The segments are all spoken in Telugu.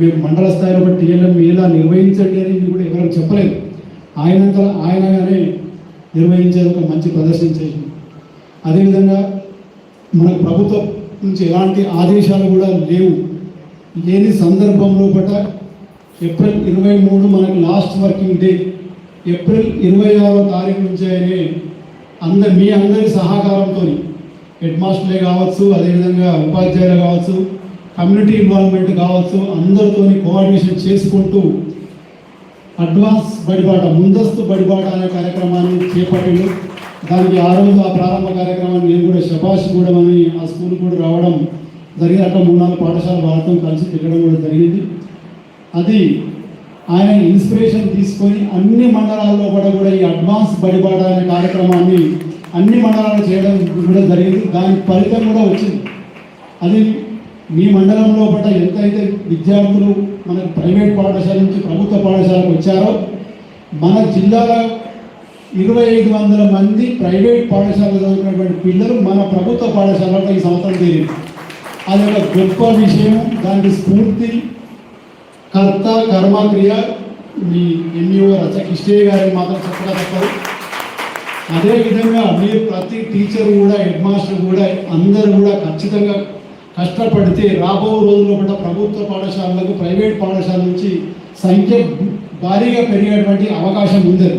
మీరు మండల స్థాయిలో ఒక టీఎల్ఎం ఇలా నిర్వహించండి అని మీరు కూడా ఎవరు చెప్పలేదు. ఆయనంత ఆయనగానే నిర్వహించేది ఒక మంచి ప్రదర్శన చేసింది. అదేవిధంగా మనకు ప్రభుత్వం నుంచి ఎలాంటి ఆదేశాలు కూడా లేవు. లేని సందర్భంలో పట ఏప్రిల్ ఇరవై మూడు మనకు లాస్ట్ వర్కింగ్ డే. ఏప్రిల్ ఇరవై ఆరో తారీఖు నుంచి ఆయనే అందరి మీ అందరి సహకారంతో హెడ్ మాస్టర్లే కావచ్చు అదేవిధంగా ఉపాధ్యాయులు కావచ్చు కమ్యూనిటీ ఇన్వాల్వ్మెంట్ కావచ్చు అందరితో కోఆర్డినేషన్ చేసుకుంటూ అడ్వాన్స్ బడిబాట ముందస్తు బడిబాట అనే కార్యక్రమాన్ని చేపట్టిండు. దానికి ఆ రోజు ఆ ప్రారంభ కార్యక్రమాన్ని నేను కూడా శబాష్ కూడా అని ఆ స్కూల్ కూడా రావడం జరిగింది. అట్లా మూడు నాలుగు పాఠశాల వాళ్ళతో కలిసి తిరగడం కూడా జరిగింది. అది ఆయన ఇన్స్పిరేషన్ తీసుకొని అన్ని మండలాల్లో కూడా కూడా ఈ అడ్వాన్స్ బడిబాట అనే కార్యక్రమాన్ని అన్ని మండలాలు చేయడం కూడా జరిగింది. దాని ఫలితం కూడా వచ్చింది. అది మీ మండలంలో పడ్డ ఎంతైతే విద్యార్థులు మన ప్రైవేట్ పాఠశాల నుంచి ప్రభుత్వ పాఠశాలకు వచ్చారో మన జిల్లాలో ఇరవై ఐదు వందల మంది ప్రైవేట్ పాఠశాలలో చదువుకున్నటువంటి పిల్లలు మన ప్రభుత్వ పాఠశాలలో ఈ సంవత్సరం చేరింది. అది ఒక గొప్ప విషయం దానికి స్ఫూర్తి కర్త కర్మక్రియ మీ ఎంఈఓ రచ కిష్టయ్య గారిని మాత్రం చెప్పగా తప్పదు అదేవిధంగా మీరు ప్రతి టీచర్ కూడా హెడ్ మాస్టర్ కూడా అందరూ కూడా ఖచ్చితంగా కష్టపడితే రాబో రోజుల్లో కూడా ప్రభుత్వ పాఠశాలలకు ప్రైవేట్ పాఠశాల నుంచి సంఖ్య భారీగా పెరిగేటువంటి అవకాశం ఉంది.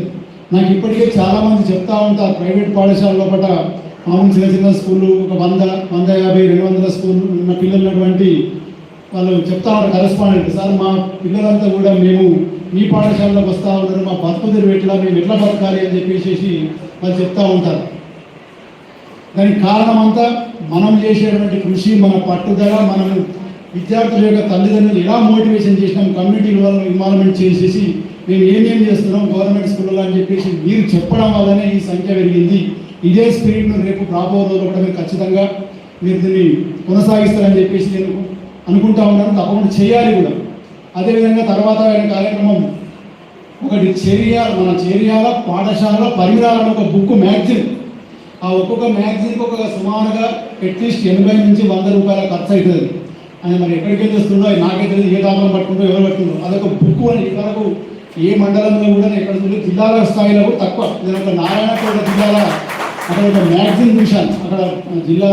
నాకు ఇప్పటికే చాలామంది చెప్తా ఉంటారు ప్రైవేట్ పాఠశాలలో పట మామూలు చిన్న చిన్న స్కూళ్ళు ఒక వంద వంద యాభై రెండు వందల స్కూళ్ళు ఉన్న పిల్లలు ఉన్నటువంటి వాళ్ళు చెప్తా ఉంటారు కరెస్పాండెంట్ సార్ మా పిల్లలంతా కూడా మేము మీ పాఠశాలలోకి వస్తూ ఉన్నారు మా బతుకు తెరువు ఎట్లా మేము ఎట్లా బతకాలి అని చెప్పేసి వాళ్ళు చెప్తా ఉంటారు. దానికి కారణం అంతా మనం చేసేటువంటి కృషి మన పట్టుదల మనం విద్యార్థుల యొక్క తల్లిదండ్రులు ఎలా మోటివేషన్ చేసినాం కమ్యూనిటీ ఇన్వాల్వ్మెంట్ చేసేసి మేము ఏమేం చేస్తున్నాం గవర్నమెంట్ స్కూల్లో అని చెప్పేసి మీరు చెప్పడం వల్లనే ఈ సంఖ్య పెరిగింది. ఇదే స్పిరిట్ను రేపు రాబో రోజుల్లో కూడా మీరు ఖచ్చితంగా మీరు దీన్ని కొనసాగిస్తారని చెప్పేసి నేను అనుకుంటా ఉన్నాను. తప్పకుండా చేయాలి కూడా. అదేవిధంగా తర్వాత ఆయన కార్యక్రమం ఒకటి చేరియాల మన చేరియాల పాఠశాల పరిమిరాల ఒక బుక్ మ్యాగ్జిన్ ఆ ఒక్కొక్క మ్యాగజైన్కి ఒక్కొక్క సుమారుగా అట్లీస్ట్ ఎనభై నుంచి వంద రూపాయల ఖర్చు అవుతుంది ఆయన మరి ఎక్కడికి వెళ్ళి నాకే తెలియదు ఏ దాఖలు పట్టుకుంటో ఎవరు పట్టుకుందో. అదొక బుక్ అని ఇప్పటివరకు ఏ మండలంలో కూడా ఎక్కడ చూడలేదు. జిల్లాల స్థాయిలో తక్కువ. నేను ఒక నారాయణపేట జిల్లాల అక్కడ ఒక మ్యాగజిన్ చూశాను. అక్కడ జిల్లా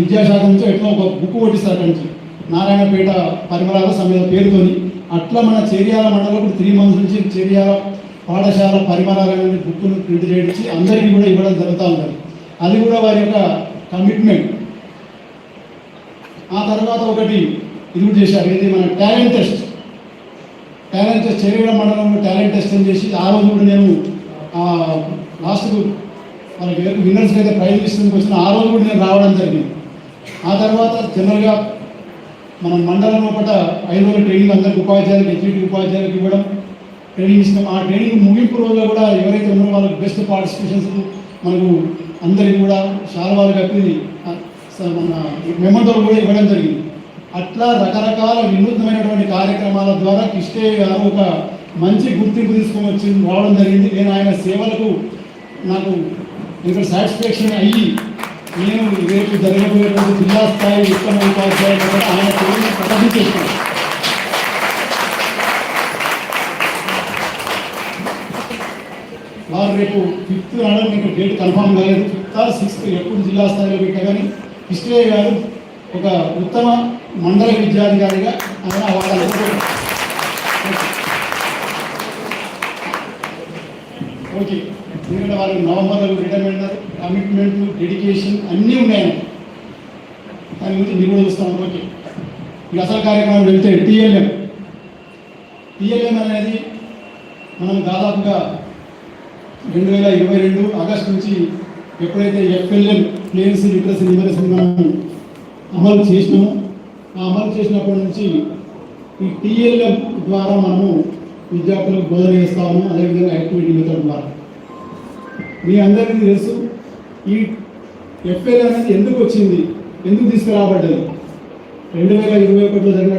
విద్యాశాఖ నుంచి ఎట్లా ఒక బుక్ కొట్టిస్తారు అక్కడి నుంచి. నారాయణపేట పరిమళాల సమయ పేరుతోని. అట్లా మన చేరియాల మండలం త్రీ మంత్స్ నుంచి చేరియాల పాఠశాల పరిమళాల బుక్కులు ప్రింట్ చేయించి అందరికీ కూడా ఇవ్వడం జరుగుతూ ఉన్నది. అది కూడా వారి యొక్క కమిట్మెంట్ ఆ తర్వాత ఒకటి ఇది కూడా చేశారు. ఇది మన talent test talent test Cheriyala మండలంలో టాలెంట్ టెస్ట్ అని చేసి ఆ రోజు కూడా నేను లాస్ట్కు వాళ్ళకి విన్నర్స్కి అయితే ప్రైజ్ ఇస్తుంది వచ్చిన ఆ రోజు కూడా నేను రావడం జరిగింది. ఆ తర్వాత జనరల్గా మన మండలం లోపల ఐదు రోజుల ట్రైనింగ్ అందరికి ఉపాధ్యాయులకు ఎగ్జిక్యూటివ్ ఉపాధ్యాయులకు ఇవ్వడం ట్రైనింగ్ ఇస్తాం ఆ ట్రైనింగ్ ముగింపు రోజులో కూడా ఎవరైతే ఉన్నారో వాళ్ళకి బెస్ట్ పార్టిసిపేషన్స్ మనకు అందరికి కూడా శాల్వాలు కప్పి స- మన మెమంతో కూడా ఇవ్వడం జరిగింది. అట్లా రకరకాల వినూత్నమైనటువంటి కార్యక్రమాల ద్వారా కిష్టయ్య గారు ఒక మంచి గుర్తింపు తీసుకొని వచ్చి రావడం జరిగింది. నేను ఆయన సేవలకు నాకు ఇక్కడ సాటిస్ఫాక్షన్ అయ్యి నేను రేపు జరగబోయేటువంటి జిల్లా స్థాయి ఉత్తమ ఉపాధ్యాయులు ఆయన పేరును ప్రకటించేస్తున్నాను వారు రేపు ఫిఫ్త్ నాడు మీకు డేట్ కన్ఫర్మ్ కాలేదు. ఫిఫ్త్ ఆర్ సిక్స్త్ ఎప్పుడు జిల్లా స్థాయిలో పెట్టా కానీ కిష్టయ్య గారు ఒక ఉత్తమ మండల విద్యాధికారిగా ఆయన అవార్డు ఓకే. ఎందుకంటే వాళ్ళు నవంబర్లో రిటైర్మెంట్ కమిట్మెంట్ డెడికేషన్ అన్నీ ఉన్నాయి. దాని గురించి మీరు కూడా చూస్తాం. ఓకే. ఇక అసలు కార్యక్రమం వెళ్తే టీఎల్ఎం. టీఎల్ఎం అనేది మనం దాదాపుగా రెండు వేల ఇరవై రెండు ఆగస్టు నుంచి ఎప్పుడైతే ఎఫ్ఎల్ఎం ప్లేన్స్ లిటరసీ న్యూమరసీ మనం అమలు చేసినామో ఆ అమలు చేసినప్పటి నుంచి ఈ టీఎల్ఎం ద్వారా మనము విద్యార్థులకు బోధన చేస్తాము అదేవిధంగా యాక్టివిటీ మెథడ్ ద్వారా. మీ అందరికీ తెలుసు ఈ ఎఫ్ఎల్ అనేది ఎందుకు వచ్చింది ఎందుకు తీసుకురాబడ్డది? రెండు వేల ఇరవై ఒకటిలో జరిగిన